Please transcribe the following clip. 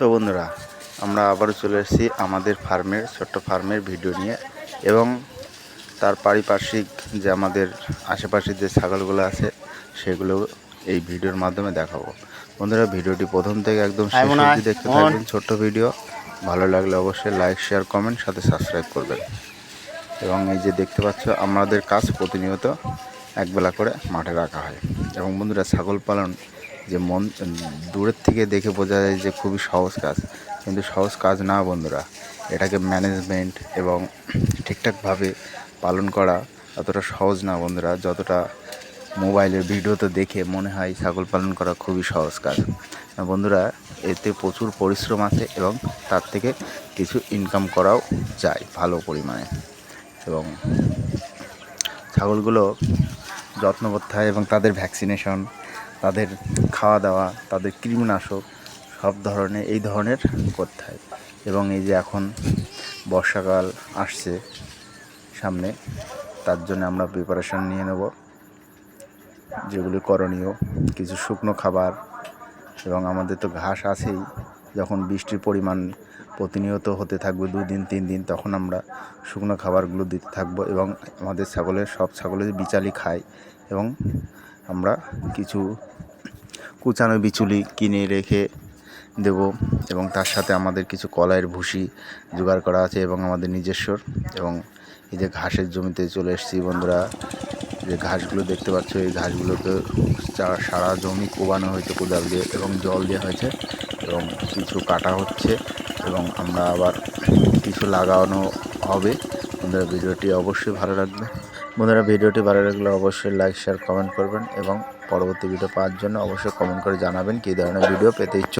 তো বন্ধুরা আমরা আবারও চলে এসেছি আমাদের ফার্মের ছোট্ট ফার্মের ভিডিও নিয়ে। এবং তার পারিপার্শ্বিক যে আমাদের আশেপাশে যে ছাগলগুলো আছে সেগুলো এই ভিডিওর মাধ্যমে দেখাবো। বন্ধুরা ভিডিওটি প্রথম থেকে একদম শেষ অবধি দেখতে। থাকবেন। ছোট্ট ভিডিও ভালো লাগলে অবশ্যই লাইক শেয়ার কমেন্ট সাথে সাবস্ক্রাইব করবেন। এবং এই যে দেখতে পাচ্ছ আমাদের কাজ প্রতিনিয়ত একবেলা করে মাঠে রাখা হয়। এবং বন্ধুরা ছাগল পালন যে মন দূরের থেকে দেখে বোঝা যায় যে খুবই সহজ কাজ। কিন্তু সহজ কাজ না বন্ধুরা, এটাকে ম্যানেজমেন্ট এবং ঠিকঠাকভাবে পালন করা অতটা সহজ না বন্ধুরা, যতটা মোবাইলের ভিডিওতে দেখে মনে হয় ছাগল পালন করা খুবই সহজ কাজ। বন্ধুরা, এতে প্রচুর পরিশ্রম আছে এবং তার থেকে কিছু ইনকাম করাও যায় ভালো পরিমাণে। এবং ছাগলগুলো যত্ন করতে হয় এবং তাদের ভ্যাকসিনেশন তাদের খাওয়া দাওয়া তাদের কৃমিনাশক, সব ধরনের, এই ধরনের করতে হয় এবং এই যে এখন বর্ষাকাল আসছে সামনে, তার জন্য আমরা প্রিপারেশান নিয়ে নেব, যেগুলি করণীয়, কিছু শুকনো খাবার। এবং আমাদের তো ঘাস আছেই, যখন বৃষ্টির পরিমাণ প্রতিনিয়ত হতে থাকবে দুদিন তিন দিন, তখন আমরা শুকনো খাবারগুলো দিতে থাকব। এবং আমাদের ছাগলের, সব ছাগলের বিচালি খায় এবং আমরা কিছু কুচানো বিচুলি কিনে রেখে দেব এবং তার সাথে আমাদের কিছু কলাইয়ের ভুসি জোগাড় করা আছে এবং আমাদের নিজস্বর এবং এই যে ঘাসের জমিতে চলে এসেছি বন্ধুরা, যে ঘাসগুলো দেখতে পাচ্ছ, এই ঘাসগুলোকে সারা জমি কোবানো হয়েছে কোদাল দিয়ে এবং জল দেওয়া হয়েছে এবং কিছু কাটা হচ্ছে এবং আমরা আবার কিছু লাগানো হবে। বন্ধুরা, ভিডিওটি অবশ্যই ভালো লাগবে। বন্ধুরা, ভিডিওটি ভালো লাগলে অবশ্যই লাইক শেয়ার কমেন্ট করবেন এবং পরবর্তী ভিডিও পাওয়ার জন্য অবশ্যই কমেন্ট করে জানাবেন কী ধরনের ভিডিও পেতে ইচ্ছুক